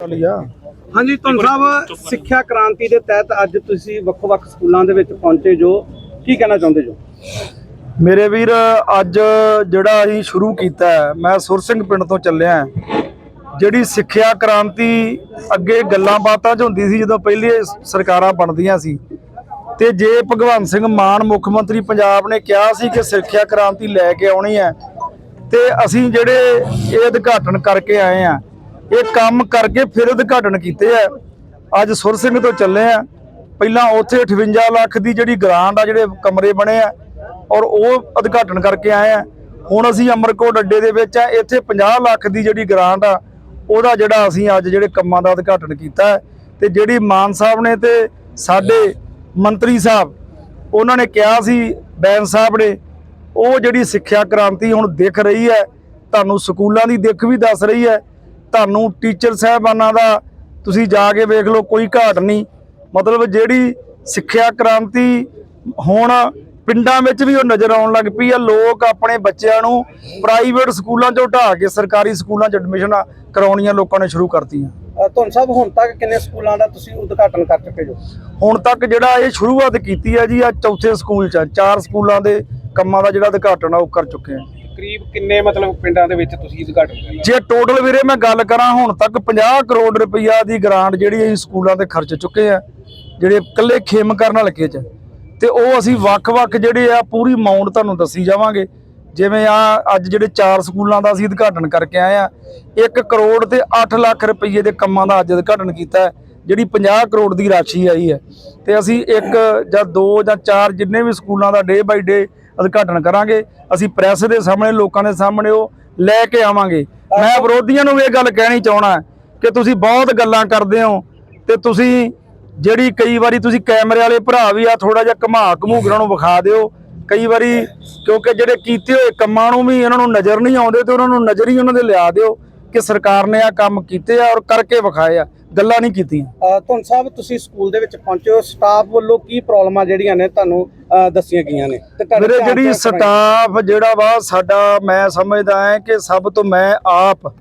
ਲਿਆ। ਹਾਂਜੀ ਧੁੰਨ ਸਾਹਿਬ ਸਿੱਖਿਆ ਕ੍ਰਾਂਤੀ ਦੇ ਤਹਿਤ ਅੱਜ ਤੁਸੀਂ ਵੱਖ-ਵੱਖ ਸਕੂਲਾਂ ਦੇ ਵਿੱਚ ਪਹੁੰਚੇ ਜੋ। ਕੀ ਕਹਿਣਾ ਚਾਹੁੰਦੇ ਜੋ? ਮੇਰੇ ਵੀਰ ਅੱਜ ਜਿਹੜਾ ਅਸੀਂ ਸ਼ੁਰੂ ਕੀਤਾ ਹੈ, ਮੈਂ ਸੁਰ ਸਿੰਘ ਪਿੰਡ ਤੋਂ ਚੱਲਿਆ ਹਾਂ। ਜਿਹੜੀ ਸਿੱਖਿਆ ਕ੍ਰਾਂਤੀ ਅੱਗੇ ਗੱਲਾਂ ਬਾਤਾਂ 'ਚ ਹੁੰਦੀ ਸੀ ਜਦੋਂ ਪਹਿਲੀ ਸਰਕਾਰਾਂ ਬਣਦੀਆਂ ਸੀ ਤੇ ਜੇ ਭਗਵੰਤ ਸਿੰਘ ਮਾਨ ਮੁੱਖ ਮੰਤਰੀ ਪੰਜਾਬ ਨੇ ਕਿਹਾ ਸੀ ਕਿ ਸਿੱਖਿਆ ਕ੍ਰਾਂਤੀ ਲੈ ਕੇ ਆਉਣੀ ਹੈ ਤੇ ਅਸੀਂ ਜਿਹੜੇ ਇਹ ਉਦਘਾਟਨ ਕਰਕੇ ਆਏ ਆ ਇਹ ਕੰਮ ਕਰਕੇ ਫਿਰ ਉਦਘਾਟਨ ਕੀਤੇ ਆ। ਅੱਜ ਸੁਰ ਸਿੰਘ ਤੋਂ ਚੱਲੇ ਆ। ਪਹਿਲਾਂ ਉੱਥੇ 58 ਲੱਖ ਦੀ ਜਿਹੜੀ ਗ੍ਰਾਂਟ ਆ, ਜਿਹੜੇ ਕਮਰੇ ਬਣੇ ਆ, ਔਰ ਉਹ ਉਦਘਾਟਨ ਕਰਕੇ ਆਏ ਆ। ਹੁਣ ਅਸੀਂ ਅਮਰਕੋਟ ਅੱਡੇ ਦੇ ਵਿੱਚ ਆ। ਇੱਥੇ 50 ਲੱਖ ਦੀ ਜਿਹੜੀ ਗ੍ਰਾਂਟ ਆ, ਉਹਦਾ ਜਿਹੜਾ ਅਸੀਂ ਅੱਜ ਜਿਹੜੇ ਕੰਮਾਂ ਦਾ ਉਦਘਾਟਨ ਕੀਤਾ ਹੈ। ਤੇ ਜਿਹੜੀ ਮਾਨ ਸਾਹਿਬ ਨੇ ਤੇ ਸਾਡੇ ਮੰਤਰੀ ਸਾਹਿਬ, ਉਹਨਾਂ ਨੇ ਕਿਹਾ ਸੀ, ਬੈਨ ਸਾਹਿਬ ਨੇ, ਉਹ ਜਿਹੜੀ ਸਿੱਖਿਆ ਕ੍ਰਾਂਤੀ ਹੁਣ ਦਿਖ ਰਹੀ ਹੈ। ਤੁਹਾਨੂੰ ਸਕੂਲਾਂ ਦੀ ਦਿੱਖ ਵੀ ਦੱਸ ਰਹੀ ਹੈ। ਤੁਹਾਨੂੰ ਟੀਚਰ ਸਾਹਿਬਾਨਾਂ ਦਾ ਤੁਸੀਂ ਜਾ ਕੇ ਵੇਖ ਲਓ ਕੋਈ ਘਾਟ ਨਹੀਂ। ਮਤਲਬ ਜਿਹੜੀ ਸਿੱਖਿਆ ਕ੍ਰਾਂਤੀ ਹੁਣ ਪਿੰਡਾਂ ਵਿੱਚ ਵੀ ਉਹ ਨਜ਼ਰ ਆਉਣ ਲੱਗ ਪਈ ਆ। ਲੋਕ ਆਪਣੇ ਬੱਚਿਆਂ ਨੂੰ ਪ੍ਰਾਈਵੇਟ ਸਕੂਲਾਂ 'ਚੋਂ ਢਾਹ ਕੇ ਸਰਕਾਰੀ ਸਕੂਲਾਂ 'ਚ ਐਡਮਿਸ਼ਨਾਂ ਕਰਾਉਣੀਆਂ ਲੋਕਾਂ ਨੇ ਸ਼ੁਰੂ ਕਰਤੀਆਂ। ਧੁੰਨ ਸਾਹਿਬ ਹੁਣ ਤੱਕ ਕਿੰਨੇ ਸਕੂਲਾਂ ਦਾ ਤੁਸੀਂ ਉਦਘਾਟਨ ਕਰ ਚੁੱਕੇ ਜੋ? ਹੁਣ ਤੱਕ ਜਿਹੜਾ ਇਹ ਸ਼ੁਰੂਆਤ ਕੀਤੀ ਹੈ ਜੀ ਆ ਚੌਥੇ ਸਕੂਲ 'ਚ। ਚਾਰ ਸਕੂਲਾਂ ਦੇ ਕੰਮਾਂ ਦਾ ਜਿਹੜਾ ਉਦਘਾਟਨ ਆ ਉਹ ਕਰ ਚੁੱਕੇ ਆ। ਕਰੀਬ ਕਿੰਨੇ ਮਤਲਬ ਪਿੰਡਾਂ ਦੇ ਵਿੱਚ ਤੁਸੀਂ ਉਦਘਾਟਨ ਕੀਤਾ ਜੇ ਟੋਟਲ ਵੀਰੇ ਮੈਂ ਗੱਲ ਕਰਾਂ ਹੁਣ ਤੱਕ 50 ਕਰੋੜ ਰੁਪਈਆ ਦੀ ਗ੍ਰਾਂਟ ਜਿਹੜੀ ਅਸੀਂ ਸਕੂਲਾਂ ਤੇ ਖਰਚ ਚੁੱਕੇ ਆ, ਜਿਹੜੇ ਇਕੱਲੇ ਖੇਮ ਕਰਨ ਹਲਕੇ 'ਚ ਤੇ ਉਹ ਅਸੀਂ ਵੱਖ-ਵੱਖ ਜਿਹੜੇ ਆ ਪੂਰੀ ਅਮਾਉਂਟ ਤੁਹਾਨੂੰ ਦੱਸੀ ਜਾਵਾਂਗੇ। ਜਿਵੇਂ ਆ ਅੱਜ ਜਿਹੜੇ ਚਾਰ ਸਕੂਲਾਂ ਦਾ ਅਸੀਂ ਉਦਘਾਟਨ ਕਰਕੇ ਆਏ ਆ 1 ਕਰੋੜ ਤੇ 8 ਲੱਖ ਰੁਪਈਏ ਦੇ ਕੰਮਾਂ ਦਾ ਅੱਜ ਉਦਘਾਟਨ ਕੀਤਾ ਜਿਹੜੀ 50 ਕਰੋੜ ਦੀ ਰਾਸ਼ੀ ਆਈ ਹੈ। ਤੇ ਅਸੀਂ ਇੱਕ ਜਾਂ ਦੋ ਜਾਂ ਚਾਰ ਜਿੰਨੇ ਵੀ ਸਕੂਲਾਂ ਦਾ ਡੇ ਬਾਈ ਡੇ ਉਦਘਾਟਨ ਕਰਾਂਗੇ। ਅਸੀਂ ਪ੍ਰੈਸ ਦੇ ਸਾਹਮਣੇ, ਲੋਕਾਂ ਦੇ ਸਾਹਮਣੇ ਉਹ ਲੈ ਕੇ ਆਵਾਂਗੇ। ਮੈਂ ਵਿਰੋਧੀਆਂ ਨੂੰ ਵੀ ਇਹ ਗੱਲ ਕਹਿਣੀ ਚਾਹਣਾ ਕਿ ਤੁਸੀਂ ਬਹੁਤ ਗੱਲਾਂ ਕਰਦੇ ਹੋ ਤੇ ਤੁਸੀਂ ਜਿਹੜੀ ਕਈ ਵਾਰੀ ਤੁਸੀਂ ਕੈਮਰੇ ਵਾਲੇ ਭਰਾ ਵੀ ਆ ਥੋੜਾ ਜਿਹਾ ਘਮਾ ਘਮੂਗਰਾਂ ਨੂੰ ਵਿਖਾ ਦਿਓ। ਕਈ ਵਾਰੀ ਕਿਉਂਕਿ ਜਿਹੜੇ ਕੀਤੇ ਹੋਏ ਕੰਮਾਂ ਨੂੰ ਵੀ ਇਹਨਾਂ ਨੂੰ ਨਜ਼ਰ ਨਹੀਂ ਆਉਂਦੇ ਤੇ ਉਹਨਾਂ ਨੂੰ ਨਜ਼ਰ ਹੀ ਉਹਨਾਂ ਦੇ ਲਿਆ ਦਿਓ ਕਿ ਸਰਕਾਰ ਨੇ ਆ ਕੰਮ ਕੀਤੇ ਆ ਔਰ ਕਰਕੇ ਵਿਖਾਏ ਆ। ਗੱਲਾਂ ਨਹੀਂ ਕੀਤੀਆਂ। ਧੁੰਨ ਸਾਹਿਬ ਤੁਸੀਂ ਸਕੂਲ ਦੇ ਵਿੱਚ ਪਹੁੰਚੇ ਹੋ। ਸਟਾਫ ਵੱਲੋਂ ਕੀ ਪ੍ਰੋਬਲਮਾਂ ਜਿਹੜੀਆਂ ਨੇ ਤੁਹਾਨੂੰ ਦੱਸੀਆਂ ਗਈਆਂ ਨੇ? ਮੇਰੇ ਜਿਹੜੀ ਸਟਾਫ ਜਿਹੜਾ ਵਾ ਸਾਡਾ ਮੈਂ ਸਮਝਦਾ ਹਾਂ ਕਿ ਸਭ ਤੋਂ ਮੈਂ ਆਪ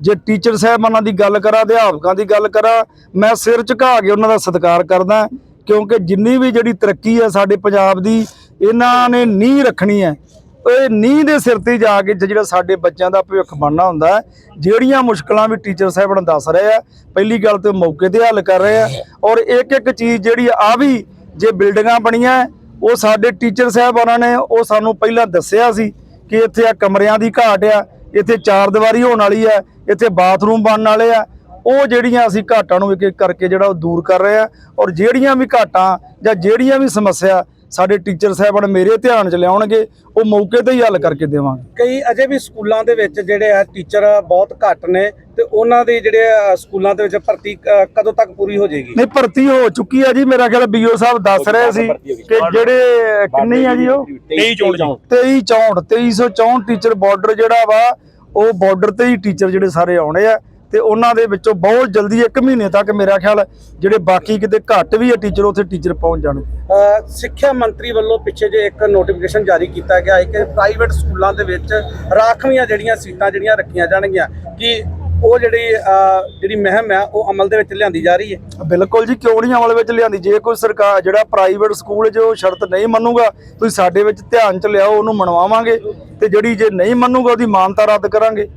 ਜੇ ਟੀਚਰ ਸਾਹਿਬਾਨਾਂ ਦੀ ਗੱਲ ਕਰਾਂ ਅਧਿਆਪਕਾਂ ਦੀ ਗੱਲ ਕਰਾਂ ਮੈਂ ਸਿਰ ਝੁਕਾ ਕੇ ਉਹਨਾਂ ਦਾ ਸਤਿਕਾਰ ਕਰਦਾ ਕਿਉਂਕਿ ਜਿੰਨੀ ਵੀ ਜਿਹੜੀ ਤਰੱਕੀ ਹੈ ਸਾਡੇ ਪੰਜਾਬ ਦੀ ਇਹਨਾਂ ਨੇ ਨੀਂਹ ਰੱਖਣੀ ਹੈ। ਇਹ ਨੀਂਹ ਦੇ ਸਿਰ ਤੇ ਜਾ ਕੇ ਜਿਹੜਾ ਸਾਡੇ ਬੱਚਿਆਂ ਦਾ ਭਵਿੱਖ ਬਣਨਾ ਹੁੰਦਾ ਜਿਹੜੀਆਂ ਮੁਸ਼ਕਲਾਂ ਵੀ ਟੀਚਰ ਸਾਹਿਬ ਸਾਹਿਬਾਨ ਦੱਸ ਰਹੇ ਆ, ਪਹਿਲੀ ਗੱਲ ਤੇ ਮੌਕੇ ਤੇ ਹੱਲ ਕਰ ਰਹੇ ਆ, ਔਰ ਇੱਕ ਇੱਕ ਚੀਜ਼ ਜਿਹੜੀ ਆ ਵੀ ਜੇ ਬਿਲਡਿੰਗਾਂ ਬਣੀਆਂ, ਉਹ ਸਾਡੇ ਟੀਚਰ ਸਾਹਿਬ ਉਹਨਾਂ ਨੇ ਉਹ ਸਾਨੂੰ ਪਹਿਲਾਂ ਦੱਸਿਆ ਸੀ ਕਿ ਇੱਥੇ ਆ ਕਮਰਿਆਂ ਦੀ ਘਾਟ ਆ, ਇੱਥੇ ਚਾਰ ਦੀਵਾਰੀ ਹੋਣ ਵਾਲੀ ਆ, ਇੱਥੇ ਬਾਥਰੂਮ ਬਣਨ ਵਾਲੇ ਆ, ਉਹ ਜਿਹੜੀਆਂ ਅਸੀਂ ਘਾਟਾਂ ਨੂੰ ਇੱਕ ਇੱਕ ਕਰਕੇ ਜਿਹੜਾ ਉਹ ਦੂਰ ਕਰ ਰਹੇ ਆ, ਔਰ ਜਿਹੜੀਆਂ ਵੀ ਘਾਟਾਂ ਜਾਂ ਜਿਹੜੀਆਂ ਵੀ ਸਮੱਸਿਆ ਸਾਡੇ ਟੀਚਰ ਸਾਹਿਬਾਨ ਮੇਰੇ ਧਿਆਨ 'ਚ ਲਿਆਉਣਗੇ ਉਹ ਮੌਕੇ ਤੇ ਹੀ ਹੱਲ ਕਰਕੇ ਦੇਵਾਂਗੇ। ਕਈ ਅਜੇ ਵੀ ਸਕੂਲਾਂ ਦੇ ਵਿੱਚ ਜਿਹੜੇ ਆ ਟੀਚਰ ਬਹੁਤ ਘੱਟ ਨੇ ਤੇ ਉਹਨਾਂ ਦੇ ਜਿਹੜੇ ਸਕੂਲਾਂ ਦੇ ਵਿੱਚ ਭਰਤੀ ਕਦੋਂ ਤੱਕ ਪੂਰੀ ਹੋ ਜਾਏਗੀ? ਨਹੀਂ ਭਰਤੀ ਹੋ ਚੁੱਕੀ ਆ ਜੀ ਮੇਰਾ ਖਿਆਲ ਬੀਓ ਸਾਹਿਬ ਦੱਸ ਰਹੇ ਸੀ ਕਿ ਜਿਹੜੇ ਕਿੰਨੀ ਆ ਜੀ ਉਹ? 23 ਚੋਣ 2364 2364 ਟੀਚਰ ਬਾਰਡਰ ਜਿਹੜਾ ਵਾ ਉਹ ਬਾਰਡਰ ਤੇ ਹੀ ਟੀਚਰ ਜਿਹੜੇ ਸਾਰੇ ਆਉਣੇ ਆ। ਤੇ ਉਹਨਾਂ ਦੇ ਵਿੱਚੋਂ ਬਹੁਤ ਜਲਦੀ 1 ਮਹੀਨੇ ਤੱਕ ਮੇਰਾ ਖਿਆਲ ਜਿਹੜੇ ਬਾਕੀ ਕਿਤੇ ਘੱਟ ਵੀ ਆ ਟੀਚਰ ਉੱਥੇ ਟੀਚਰ ਪਹੁੰਚ ਜਾਣਗੇ। ਅ, ਸਿੱਖਿਆ ਮੰਤਰੀ ਵੱਲੋਂ ਪਿੱਛੇ ਜੇ ਇੱਕ ਨੋਟੀਫਿਕੇਸ਼ਨ ਜਾਰੀ ਕੀਤਾ ਗਿਆ ਹੈ ਕਿ ਪ੍ਰਾਈਵੇਟ ਸਕੂਲਾਂ ਦੇ ਵਿੱਚ ਰਾਖਵੀਆਂ ਜਿਹੜੀਆਂ ਸੀਟਾਂ ਜਿਹੜੀਆਂ ਰੱਖੀਆਂ ਜਾਣਗੀਆਂ ਕਿ ਉਹ ਜਿਹੜੀ ਜਿਹੜੀ ਮਹਿਮ ਹੈ ਉਹ ਅਮਲ ਦੇ ਵਿੱਚ ਲਿਆਂਦੀ ਜਾ ਰਹੀ ਹੈ? ਬਿਲਕੁਲ ਜੀ ਕਿਉਂ ਨਹੀਂ ਅਮਲ ਵਿੱਚ ਲਿਆਂਦੀ? ਜੇ ਕੋਈ ਸਰਕਾਰ ਜਿਹੜਾ ਪ੍ਰਾਈਵੇਟ ਸਕੂਲ ਜੋ ਸ਼ਰਤ ਨਹੀਂ ਮੰਨੂਗਾ ਤੁਸੀਂ ਸਾਡੇ ਵਿੱਚ ਧਿਆਨ ਚ ਲਿਆਓ ਉਹਨੂੰ ਮਨਵਾਵਾਂਗੇ ਤੇ ਜਿਹੜੀ ਜੇ ਨਹੀਂ ਮੰਨੂਗਾ ਉਹਦੀ ਮਾਨਤਾ ਰੱਦ ਕਰਾਂਗੇ।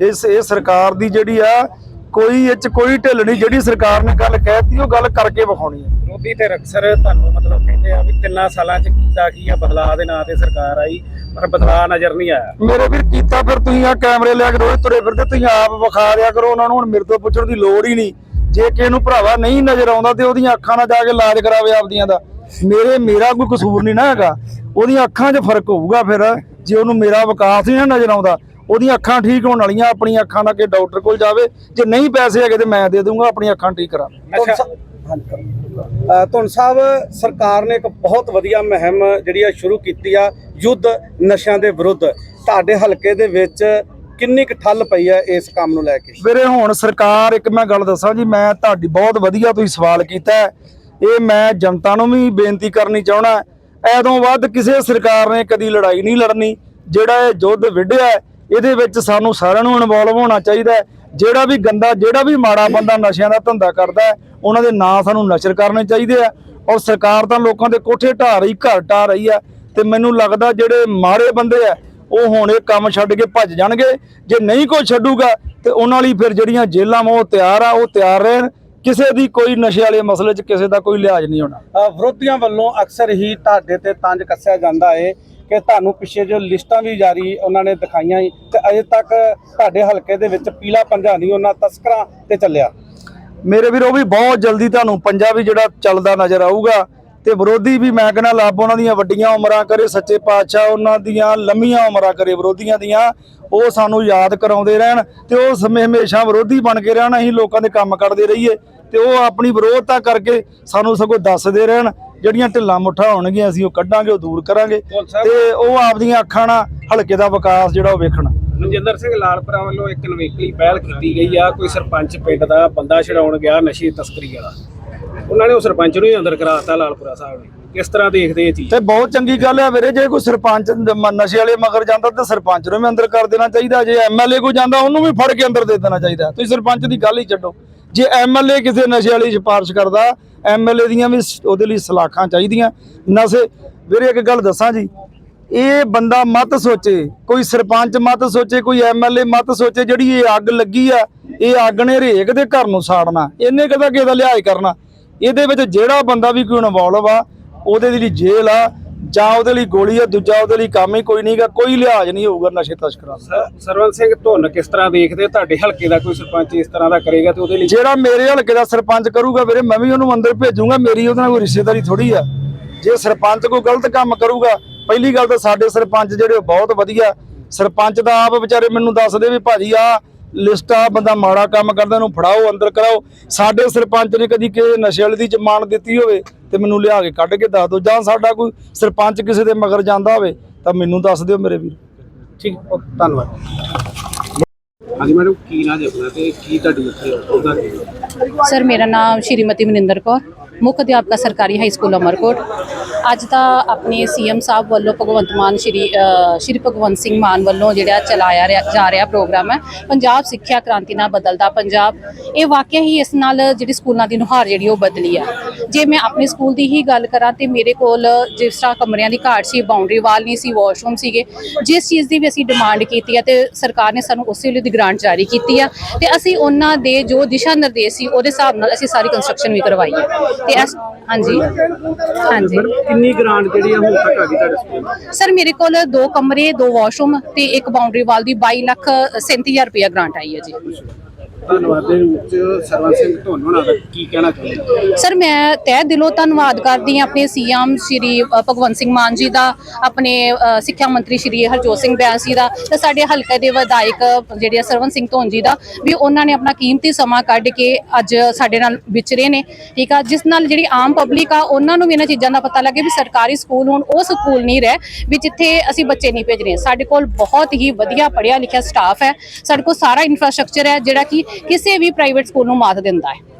ਇਸ ਇਹ ਸਰਕਾਰ ਦੀ ਜਿਹੜੀ ਆ ਕੋਈ ਇਹ ਚ ਕੋਈ ਢਿੱਲ ਨਹੀਂ ਜਿਹੜੀ ਸਰਕਾਰ ਨੇ ਗੱਲ ਕਹਿਤੀ ਉਹ ਗੱਲ ਕਰਕੇ ਵਿਖਾਉਣੀ ਹੈ। ਵਿਰੋਧੀ ਤੇ ਅਕਸਰ ਤੁਹਾਨੂੰ ਮਤਲਬ ਕਹਿੰਦੇ ਆ ਵੀ ਤਿੰਨਾਂ ਸਾਲਾਂ ਚ ਕੀਤਾ ਕੀ ਆ ਬਦਲਾਅ ਦੇ ਨਾਂ ਤੇ ਸਰਕਾਰ ਆਈ ਪਰ ਬਦਲਾਅ ਨਜ਼ਰ ਨਹੀਂ ਆਇਆ। ਮੇਰੇ ਵੀਰ ਕੀਤਾ ਫਿਰ ਤੁਸੀਂ ਆ ਕੈਮਰੇ ਲਿਆ ਕੇ ਰੋਜ਼ ਤੁਰੇ ਫਿਰਦੇ ਤੁਸੀਂ ਆਪ ਵਿਖਾ ਦਿਆ ਕਰੋ ਉਹਨਾਂ ਨੂੰ ਹੁਣ ਮੇਰੇ ਤੋਂ ਪੁੱਛਣ ਦੀ ਲੋੜ ਹੀ ਨਹੀਂ। ਜੇ ਕਿਸੇ ਨੂੰ ਭਰਾਵਾ ਨਹੀਂ ਨਜ਼ਰ ਆਉਂਦਾ ਤੇ ਉਹਦੀਆਂ ਅੱਖਾਂ ਨਾਲ ਜਾ ਕੇ ਇਲਾਜ ਕਰਾਵੇ ਆਪਦੀਆਂ ਦਾ। ਮੇਰੇ ਮੇਰਾ ਕੋਈ ਕਸੂਰ ਨਹੀਂ ਨਾ ਹੈਗਾ। ਉਹਦੀਆਂ ਅੱਖਾਂ 'ਚ ਫ਼ਰਕ ਹੋਊਗਾ ਫਿਰ ਜੇ ਉਹਨੂੰ ਮੇਰਾ ਵਿਕਾਸ ਹੀ ਨਾ ਨਜ਼ਰ ਆਉਂਦਾ। ਉਹਦੀਆਂ ਅੱਖਾਂ ਠੀਕ ਹੋਣ ਵਾਲੀਆਂ ਆਪਣੀਆਂ ਅੱਖਾਂ ਨਾਲ ਕਿ ਡਾਕਟਰ ਕੋਲ ਜਾਵੇ। ਜੇ ਨਹੀਂ ਪੈਸੇ ਹੈਗੇ ਤੇ ਮੈਂ ਦੇ ਦੂੰਗਾ ਆਪਣੀਆਂ ਅੱਖਾਂ ਠੀਕ ਕਰਾ ਧੁਨ ਸਾਹਿਬ ਸਰਕਾਰ ਨੇ ਇੱਕ ਬਹੁਤ ਵਧੀਆ ਮੁਹਿੰਮ ਜਿਹੜੀ ਆ ਸ਼ੁਰੂ ਕੀਤੀ ਆ ਯੁੱਧ ਨਸ਼ਿਆਂ ਦੇ ਵਿਰੁੱਧ। ਤੁਹਾਡੇ ਹਲਕੇ ਦੇ ਵਿੱਚ ਕਿੰਨੀ ਕੁ ਠੱਲ ਪਈ ਆ ਇਸ ਕੰਮ ਨੂੰ ਲੈ ਕੇ? ਵੀਰੇ ਹੁਣ ਸਰਕਾਰ ਇੱਕ ਮੈਂ ਗੱਲ ਦੱਸਾਂ ਜੀ ਮੈਂ ਤੁਹਾਡੀ ਬਹੁਤ ਵਧੀਆ ਤੁਸੀਂ ਸਵਾਲ ਕੀਤਾ ਹੈ। ਇਹ ਮੈਂ ਜਨਤਾ ਨੂੰ ਵੀ ਬੇਨਤੀ ਕਰਨੀ ਚਾਹਣਾ ਐਦੋਂ ਵੱਧ ਕਿਸੇ ਸਰਕਾਰ ਨੇ ਕਦੀ ਲੜਾਈ ਨਹੀਂ ਲੜਨੀ। ਜਿਹੜਾ ਇਹ ਯੁੱਧ ਵਿੱਢਿਆ ਇਹਦੇ ਵਿੱਚ ਸਾਨੂੰ ਸਾਰਿਆਂ ਨੂੰ ਇਨਵੋਲਵ ਹੋਣਾ ਚਾਹੀਦਾ ਜਿਹੜਾ ਵੀ ਗੰਦਾ ਜਿਹੜਾ ਵੀ ਮਾੜਾ ਬੰਦਾ ਨਸ਼ਿਆਂ ਦਾ ਧੰਦਾ ਕਰਦਾ ਹੈ, ਉਹਨਾਂ ਦੇ ਨਾਂ ਸਾਨੂੰ ਨਸ਼ਰ ਕਰਨੇ ਚਾਹੀਦੇ ਆ। ਔਰ ਸਰਕਾਰ ਤਾਂ ਲੋਕਾਂ ਦੇ ਕੋਠੇ ਢਾਹ ਰਹੀ ਘਰ ਢਾਹ ਰਹੀ ਆ ਤੇ ਮੈਨੂੰ ਲੱਗਦਾ ਜਿਹੜੇ ਮਾੜੇ ਬੰਦੇ ਆ ਉਹ ਹੁਣ ਇਹ ਕੰਮ ਛੱਡ ਕੇ ਭੱਜ ਜਾਣਗੇ। ਜੇ ਨਹੀਂ ਕੋਈ ਛੱਡੂਗਾ ਤੇ ਉਹਨਾਂ ਲਈ ਫਿਰ ਜਿਹੜੀਆਂ ਜੇਲਾਂ ਵਾ ਉਹ ਤਿਆਰ ਆ ਉਹ ਤਿਆਰ ਰਹਿਣ। ਕਿਸੇ ਦੀ ਕੋਈ ਨਸ਼ੇ ਵਾਲੇ ਮਸਲੇ 'ਚ ਕਿਸੇ ਦਾ ਕੋਈ ਲਿਹਾਜ਼ ਨਹੀਂ ਹੋਣਾ। ਵਿਰੋਧੀਆਂ ਵੱਲੋਂ ਅਕਸਰ ਹੀ ਤੁਹਾਡੇ ਤੇ ਤੰਜ ਕੱਸਿਆ ਜਾਂਦਾ ਹੈ ਕਿ ਤੁਹਾਨੂੰ ਪਿੱਛੇ ਜੋ ਲਿਸਟਾਂ ਵੀ ਜਾਰੀ ਉਹਨਾਂ ਨੇ ਦਿਖਾਈਆਂ ਤੇ ਅਜੇ ਤੱਕ ਤੁਹਾਡੇ ਹਲਕੇ ਦੇ ਵਿੱਚ ਪੀਲਾ ਪੰਜਾ ਨਹੀਂ, ਉਹਨਾਂ ਤਸਕਰਾਂ ਤੇ ਚੱਲਿਆ। ਮੇਰੇ ਵੀਰੋ ਵੀ ਬਹੁਤ ਜਲਦੀ ਤੁਹਾਨੂੰ ਪੰਜਾ ਵੀ ਜਿਹੜਾ ਚੱਲਦਾ ਨਜ਼ਰ ਆਊਗਾ ਤੇ ਵਿਰੋਧੀ ਵੀ ਮੈਂ ਕਹਿੰਦਾ ਲੱਭ ਉਹਨਾਂ ਦੀਆਂ ਵੱਡੀਆਂ ਉਮਰਾਂ ਕਰੇ, ਸੱਚੇ ਪਾਤਸ਼ਾਹ ਉਹਨਾਂ ਦੀਆਂ ਲੰਮੀਆਂ ਉਮਰਾਂ ਕਰੇ, ਵਿਰੋਧੀਆਂ ਦੀਆਂ, ਉਹ ਸਾਨੂੰ ਯਾਦ ਕਰਾਉਂਦੇ ਰਹਿਣ ਤੇ ਉਹ ਸਮੇਂ ਹਮੇਸ਼ਾ ਵਿਰੋਧੀ ਬਣ ਕੇ ਰਹਿਣਾ, ਅਸੀਂ ਲੋਕਾਂ ਦੇ ਕੰਮ ਕਰਦੇ ਰਹੀਏ ਤੇ ਉਹ ਆਪਣੀ ਵਿਰੋਧਤਾ ਕਰਕੇ ਸਾਨੂੰ ਸਗੋਂ ਦੱਸਦੇ ਰਹਿਣ ਜਿਹੜੀਆਂ ਢਿੱਲਾਂ ਮੁੱਠਾਂ ਹੋਣਗੀਆਂ ਅਸੀਂ ਉਹ ਕੱਢਾਂਗੇ ਉਹ ਦੂਰ ਕਰਾਂਗੇ? ਤੇ ਉਹ ਆਪਦੀਆਂ ਅੱਖਾਂ ਨਾਲ ਹਲਕੇ ਦਾ ਵਿਕਾਸ ਜਿਹੜਾ ਉਹ ਵੇਖਣ। ਮਨਜਿੰਦਰ ਸਿੰਘ ਲਾਲਪੁਰਾ ਵੱਲੋਂ ਇੱਕ ਨਵੇਕਲੀ ਪਹਿਲ ਕੀਤੀ ਗਈ ਆ ਕੋਈ ਸਰਪੰਚ ਪਿੰਡ ਦਾ ਬੰਦਾ ਛਡਾਉਣ ਗਿਆ ਨਸ਼ੇ ਤਸਕਰੀ ਵਾਲਾ। ਉਹਨਾਂ ਨੇ ਉਹ ਸਰਪੰਚ ਨੂੰ ਹੀ ਅੰਦਰ ਕਰਾਤਾ ਲਾਲਪੁਰਾ ਸਾਹਿਬ ਨੇ। ਕਿਸ ਤਰ੍ਹਾਂ ਦੇਖਦੇ ਇਹ ਚੀਜ਼? ਤੇ ਬਹੁਤ ਚੰਗੀ ਗੱਲ ਹੈ ਵੀਰੇ ਜੇ ਕੋਈ ਸਰਪੰਚ ਨਸ਼ੇ ਵਾਲੇ ਮਗਰ ਜਾਂਦਾ ਤਾਂ ਸਰਪੰਚ ਨੂੰ ਵੀ ਅੰਦਰ ਕਰ ਦੇਣਾ ਚਾਹੀਦਾ ਜੇ ਐਮਐਲਏ ਕੋ ਜਾਂਦਾ ਉਹਨੂੰ ਵੀ ਫੜ ਕੇ ਅੰਦਰ ਦੇ ਦੇਣਾ ਚਾਹੀਦਾ। ਤੁਸੀਂ ਸਰਪੰਚ ਦੀ ਗੱਲ ਹੀ ਛੱਡੋ। ਜੇ ਐਮਐਲਏ ਕਿਸੇ ਨਸ਼ੇ ਵਾਲੀ ਸਿਫਾਰਿਸ਼ ਕਰਦਾ ਐਮਐਲਏ ਦੀਆਂ ਵੀ ਉਹਦੇ ਲਈ ਸਲਾਖਾਂ ਚਾਹੀਦੀਆਂ। ਨਸ਼ੇ, ਵੀਰੇ ਇੱਕ ਗੱਲ ਦੱਸਾਂ ਜੀ, ਇਹ ਬੰਦਾ ਮਤ ਸੋਚੇ, ਕੋਈ ਸਰਪੰਚ ਮਤ ਸੋਚੇ, ਕੋਈ ਐਮਐਲਏ ਮਤ ਸੋਚੇ, ਜਿਹੜੀ ਇਹ ਅੱਗ ਲੱਗੀ ਆ, ਇਹ ਅੱਗ ਨੇ ਰੇਕ ਦੇ ਘਰ ਨੂੰ ਸਾੜਨਾ, ਇਹਨੇ ਕਦਾ ਕਿਸੇ ਦਾ ਲਿਹਾਜ਼ ਕਰਨਾ। ਇਹਦੇ ਵਿੱਚ ਜਿਹੜਾ ਬੰਦਾ ਵੀ ਕੋਈ ਇਨਵੋਲਵ ਆ, ਉਹਦੇ ਲਈ ਜੇਲ੍ਹ ਆ ਜਾਂ ਉਹਦੇ ਲਈ ਗੋਲੀ ਆ ਦੂਜਾ ਉਹਦੇ ਲਈ ਕੰਮ ਹੀ ਕੋਈ ਨਹੀਂਗਾ ਕੋਈ ਲਿਹਾਜ਼ ਨਹੀਂ ਹੋਊਗਾ ਨਸ਼ੇ ਤਸਕਰਾਂ ਦਾ। ਸਰਵਨ ਸਿੰਘ ਧੁੰਨ ਕਿਸ ਤਰ੍ਹਾਂ ਦੇਖਦੇ ਤੁਹਾਡੇ ਹਲਕੇ ਦਾ ਕੋਈ ਸਰਪੰਚ ਇਸ ਤਰ੍ਹਾਂ ਦਾ ਕਰੇਗਾ ਤੇ ਉਹਦੇ ਲਈ ਜਿਹੜਾ ਮੇਰੇ ਹਲਕੇ ਦਾ ਸਰਪੰਚ ਕਰੂਗਾ ਵੀਰੇ ਮੈਂ ਵੀ ਉਹਨੂੰ ਅੰਦਰ ਭੇਜੂਗਾ ਮੇਰੀ ਉਹਦੇ ਨਾਲ ਕੋਈ ਰਿਸ਼ਤੇਦਾਰੀ ਥੋੜੀ ਆ। ਜੇ ਸਰਪੰਚ ਕੋਈ ਗਲਤ ਕੰਮ ਕਰੂਗਾ ਪਹਿਲੀ ਗੱਲ ਤਾਂ ਸਾਡੇ ਸਰਪੰਚ ਜਿਹੜੇ ਬਹੁਤ ਵਧੀਆ। ਸਰਪੰਚ ਦਾ ਆਪ ਵਿਚਾਰੇ ਮੈਨੂੰ ਦੱਸਦੇ ਵੀ ਭਾਜੀ ਆ ਲਿਸਟ ਆ ਬੰਦਾ ਮਾੜਾ ਕੰਮ ਕਰਦਾ ਇਹਨੂੰ ਫੜਾਓ ਅੰਦਰ ਕਰਾਓ। ਸਾਡੇ ਸਰਪੰਚ ਨੇ ਕਦੀ ਕਿਸੇ ਨਸ਼ੇ ਵਾਲੇ ਦੀ ਜ਼ਮਾਨਤ ਦਿੱਤੀ ਹੋਵੇ ਤੇ ਮੈਨੂੰ ਲਿਆ ਕੇ ਕੱਢ ਕੇ ਦੱਸ ਦਿਓ। ਜਾਂ ਸਾਡਾ ਕੋਈ ਸਰਪੰਚ ਕਿਸੇ ਦੇ ਮਗਰ ਜਾਂਦਾ ਹੋਵੇ ਤਾਂ ਮੈਨੂੰ ਦੱਸ ਦਿਓ ਮੇਰੇ ਵੀਰ। ਠੀਕ ਧੰਨਵਾਦ। ਹਾਂਜੀ ਮੈਡਮ ਕੀ ਨਾ ਜਪਣਾ ਤੇ ਕੀ ਤੁਹਾਡੀ ਉਹਦਾ ਕੀ? ਸਰ ਮੇਰਾ ਨਾਮ ਸ਼੍ਰੀਮਤੀ ਮਨਿੰਦਰ ਕੌਰ ਮੁੱਖ ਅਧਿਆਪਕਾ ਸਰਕਾਰੀ ਹਾਈ ਸਕੂਲ ਅਮਰਕੋਟ। ਅੱਜ ਦਾ ਆਪਣੇ ਸੀਐਮ ਸਾਹਿਬ ਵੱਲੋਂ ਭਗਵੰਤ ਮਾਨ ਸ਼੍ਰੀ ਅ, ਸ਼੍ਰੀ ਭਗਵੰਤ ਸਿੰਘ ਮਾਨ ਵੱਲੋਂ ਜਿਹੜਾ ਚਲਾਇਆ ਰਿਹਾ- ਜਾ ਰਿਹਾ ਪ੍ਰੋਗਰਾਮ ਹੈ ਪੰਜਾਬ ਸਿੱਖਿਆ ਕ੍ਰਾਂਤੀ ਨਾਲ ਬਦਲਦਾ ਪੰਜਾਬ। ਇਹ ਵਾਕਿਆ ਹੀ ਇਸ ਨਾਲ ਜਿਹੜੀ ਸਕੂਲਾਂ ਦੀ ਨੁਹਾਰ ਜਿਹੜੀ ਉਹ ਬਦਲੀ ਆ ਜੇ ਮੈਂ ਆਪਣੇ ਸਕੂਲ ਦੀ ਹੀ ਗੱਲ ਕਰਾਂ ਤੇ ਮੇਰੇ ਕੋਲ ਜਿਸ ਤਰ੍ਹਾਂ ਕਮਰਿਆਂ ਦੀ ਘਾਟ ਸੀ ਬਾਉਂਡਰੀ ਵਾਲ ਨਹੀਂ ਸੀ ਵਾਸ਼ਰੂਮ ਸੀਗੇ ਜਿਸ ਚੀਜ਼ ਦੀ ਵੀ ਅਸੀਂ ਡਿਮਾਂਡ ਕੀਤੀ ਹੈ ਤੇ ਸਰਕਾਰ ਨੇ ਸਾਨੂੰ ਉਸੇ ਵੇਲੇ ਦੀ ਗ੍ਰਾਂਟ ਜਾਰੀ ਕੀਤੀ ਆ ਤੇ ਅਸੀਂ ਉਹਨਾਂ ਦੇ ਜੋ ਦਿਸ਼ਾ ਨਿਰਦੇਸ਼ ਸੀ ਉਹਦੇ ਹਿਸਾਬ ਨਾਲ ਅਸੀਂ ਸਾਰੀ ਕੰਸਟਰਕਸ਼ਨ ਵੀ ਕਰਵਾਈ ਹੈ ਤੇ ਇਸ ਹਾਂਜੀ ਹਾਂਜੀ। ਕਿੰਨੀ ਗ੍ਰਾਂਟ ਜਿਹੜੀ ਆ ਹੁਣ ਤੱਕ ਆ ਗਈ ਤੁਹਾਡੇ ਸਕੂਲ ਸਰ ਮੇਰੇ ਕੋਲ ਦੋ ਕਮਰੇ ਦੋ ਵਾਸ਼ਰੂਮ ਤੇ ਇੱਕ ਬਾਉਂਡਰੀ ਵਾਲ ਦੀ 22 ਲੱਖ 37000 ਰੁਪਇਆ ਗ੍ਰਾਂਟ ਆਈ ਹੈ ਜੀ। ਧੰਨਵਾਦ ਦੇ ਵਿੱਚ ਸਰਵਨ ਸਿੰਘ ਧੁੰਨ ਦਾ ਕੀ ਕਹਿਣਾ ਚਾਹੁੰਦੇ ਸਰ, ਮੈਂ ਤਹਿ ਦਿਲੋਂ ਧੰਨਵਾਦ ਕਰਦੀ ਹਾਂ ਆਪਣੇ ਸੀਐਮ ਸ਼੍ਰੀ ਭਗਵੰਤ ਸਿੰਘ ਮਾਨ ਜੀ ਦਾ, ਆਪਣੇ ਸਿੱਖਿਆ ਮੰਤਰੀ ਸ਼੍ਰੀ ਹਰਜੋਤ ਸਿੰਘ ਬੈਂਸ ਜੀ ਦਾ ਤੇ ਸਾਡੇ ਹਲਕੇ ਦੇ ਵਿਧਾਇਕ, ਜਿਹੜੇ ਆ ਸਰਵਨ ਸਿੰਘ ਧੋਨ ਜੀ ਦਾ, ਵੀ ਉਹਨਾਂ ਨੇ ਆਪਣਾ ਕੀਮਤੀ ਸਮਾਂ ਕੱਢ ਕੇ ਅੱਜ ਸਾਡੇ ਨਾਲ ਵਿਚਰੇ ਨੇ, ਠੀਕ ਆ? ਜਿਸ ਨਾਲ ਜਿਹੜੀ ਆਮ ਪਬਲਿਕ ਆ, ਉਹਨਾਂ ਨੂੰ ਵੀ ਇਹਨਾਂ ਚੀਜ਼ਾਂ ਦਾ ਪਤਾ ਲੱਗੇ ਵੀ ਸਰਕਾਰੀ ਸਕੂਲ ਹੁਣ ਉਹ ਸਕੂਲ ਨਹੀਂ ਰਹਿ, ਵੀ ਜਿੱਥੇ ਅਸੀਂ ਬੱਚੇ ਨਹੀਂ ਭੇਜ ਰਹੇ। ਸਾਡੇ ਕੋਲ ਬਹੁਤ ਹੀ ਵਧੀਆ ਪੜ੍ਹਿਆ ਲਿਖਿਆ ਸਟਾਫ ਹੈ। ਸਾਡੇ ਕੋਲ ਸਾਰਾ ਇਨਫਰਾਸਟ੍ਰਕਚਰ ਹੈ, ਜਿਹੜਾ ਕਿ ਕਿਸੇ ਵੀ ਪ੍ਰਾਈਵੇਟ ਸਕੂਲ ਨੂੰ ਮਾਤ ਦਿੰਦਾ ਹੈ।